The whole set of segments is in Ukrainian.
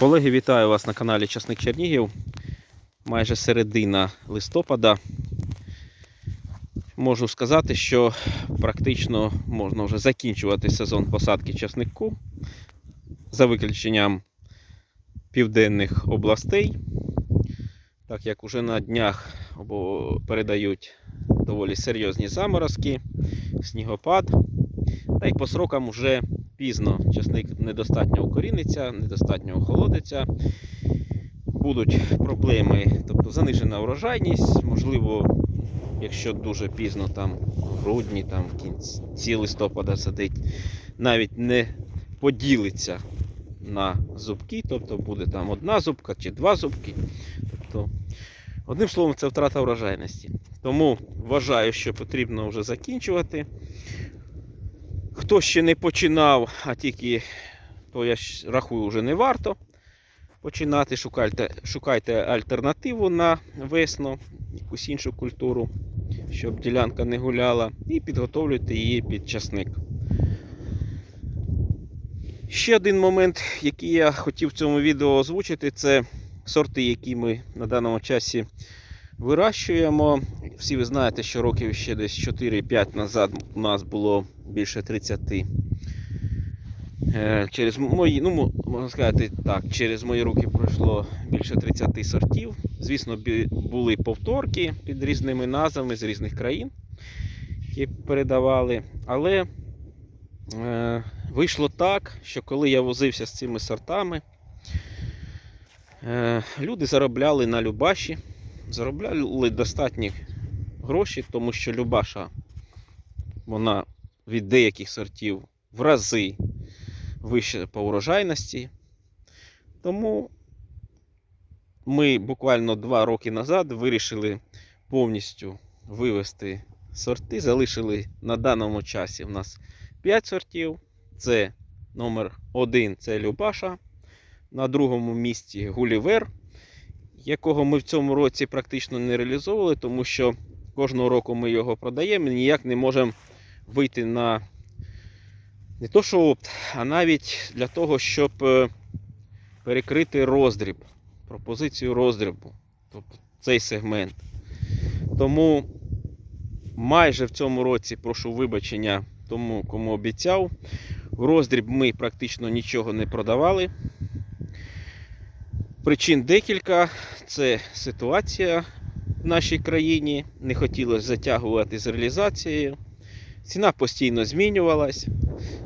Колеги, вітаю вас на каналі Часник Чернігів. Майже середина листопада. Можу сказати, що практично можна вже закінчувати сезон посадки часнику за виключенням південних областей, так як уже на днях передають доволі серйозні заморозки, снігопад. Та й по срокам вже пізно часник недостатньо укоріниться, недостатньо охолодиться. Будуть проблеми, тобто занижена урожайність, можливо, якщо дуже пізно, там в грудні, там в кінці листопада садить, навіть не поділиться на зубки, тобто буде там одна зубка чи два зубки. Тобто, одним словом, це втрата врожайності. Тому вважаю, що потрібно вже закінчувати. Хто ще не починав, а тільки, то я рахую, вже не варто починати. Шукайте, шукайте альтернативу на весну, якусь іншу культуру, щоб ділянка не гуляла, і підготовлюйте її під часник. Ще один момент, який я хотів в цьому відео озвучити, це сорти, які ми на даному часі вирощуємо. Всі ви знаєте, що років ще десь 4-5 назад у нас було більше 30. Е, Через мої, ну, можна сказати так, через мої руки пройшло більше 30 сортів. Звісно, були повторки під різними назвами з різних країн, які передавали. Але е, вийшло так, що коли я возився з цими сортами, е, люди заробляли на Любаші, заробляли достатні гроші, тому що Любаша вона від деяких сортів в рази вище по урожайності. Тому ми буквально два роки назад вирішили повністю вивести сорти. Залишили на даному часі в нас 5 сортів. Це номер 1 це Любаша. На другому місці Гулівер, якого ми в цьому році практично не реалізовували, тому що кожного року ми його продаємо і ніяк не можемо вийти на не то що опт, а навіть для того, щоб е, перекрити роздріб, пропозицію роздрібу, тобто цей сегмент. Тому майже в цьому році прошу вибачення тому, кому обіцяв. В роздріб ми практично нічого не продавали. Причин декілька. Це ситуація в нашій країні. Не хотілося затягувати з реалізацією. Ціна постійно змінювалась.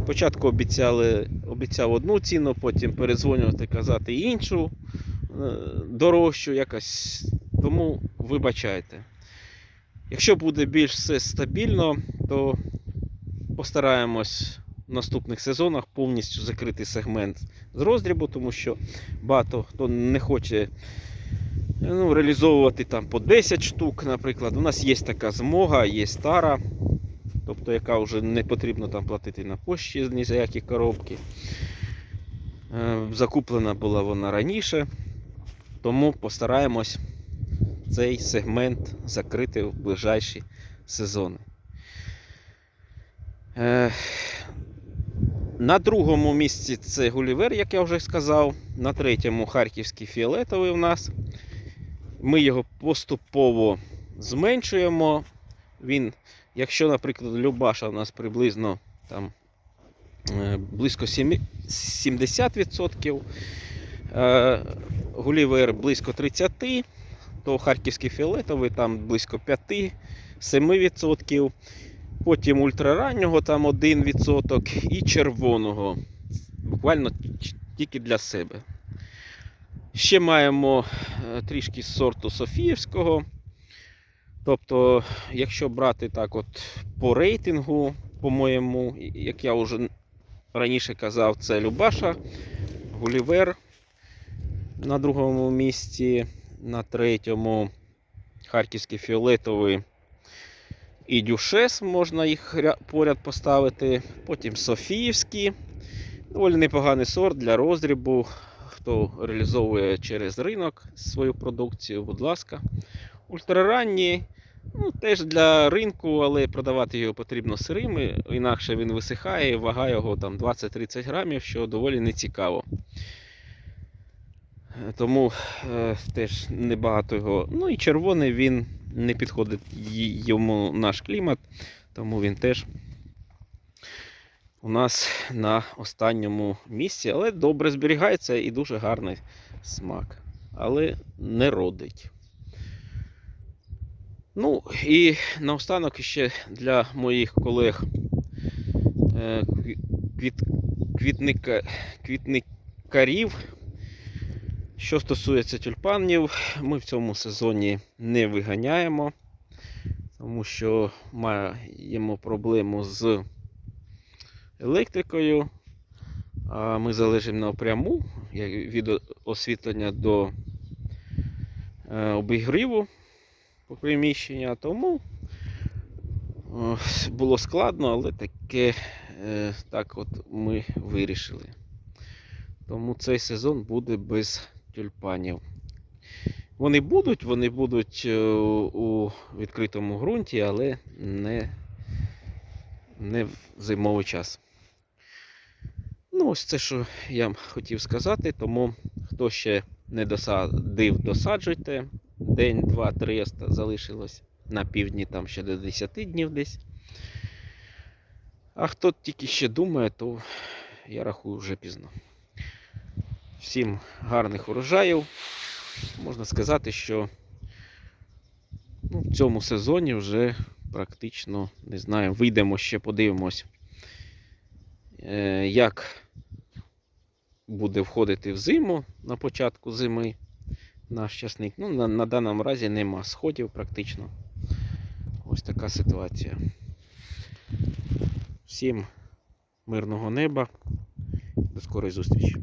Спочатку обіцяли, обіцяв одну ціну, потім перезвонювати, казати іншу е, дорожчу якось. Тому вибачайте. Якщо буде більш все стабільно, то постараємось в наступних сезонах повністю закрити сегмент з роздрібу, тому що багато хто не хоче ну, реалізовувати там по 10 штук, наприклад. У нас є така змога, є стара, тобто яка вже не потрібно там платити на пошті ні за які коробки. Е, Закуплена була вона раніше, тому постараємось цей сегмент закрити в ближайші сезони. Е, На другому місці це Гулівер, як я вже сказав. На третьому харківський фіолетовий у нас. Ми його поступово зменшуємо. Він, якщо, наприклад, Любаша у нас приблизно там, е, близько 70%, е, Гулівер близько 30%, то харківський фіолетовий там близько 5-7%. Потім ультрараннього там 1% і червоного. Буквально тільки для себе. Ще маємо е, трішки з сорту Софіївського. Тобто, якщо брати так от по рейтингу, по-моєму, як я вже раніше казав, це Любаша, Гулівер на другому місці, на третьому Харківський фіолетовий і Дюшес, можна їх поряд поставити. Потім Софіївський. Доволі непоганий сорт для роздрібу. Хто реалізовує через ринок свою продукцію, будь ласка. Ультраранні, ну, теж для ринку, але продавати його потрібно сирими, інакше він висихає, вага його там 20-30 грамів, що доволі нецікаво. Тому е, теж небагато його. Ну і червоний він не підходить йому наш клімат, тому він теж у нас на останньому місці, але добре зберігається і дуже гарний смак. Але не родить. Ну і наостанок ще для моїх колег е, квіт, квітника, квітникарів. Що стосується тюльпанів, ми в цьому сезоні не виганяємо, тому що маємо проблему з електрикою. А ми залежимо напряму від освітлення до е, обігріву приміщення, тому було складно, але таке е, так от ми вирішили. Тому цей сезон буде без тюльпанів. Вони будуть, вони будуть е, у відкритому ґрунті, але не, не в зимовий час. Ну, ось це, що я хотів сказати. Тому хто ще не досадив, досаджуйте. День, два, три залишилось на півдні, там ще до 10 днів десь. А хто тільки ще думає, то я рахую вже пізно. Всім гарних урожаїв. Можна сказати, що ну, в цьому сезоні вже практично не знаю, вийдемо ще, подивимось, е, як буде входити в зиму на початку зими наш часник. Ну, на, на даному разі нема сходів практично. Ось така ситуація. Всім мирного неба. До скорої зустрічі.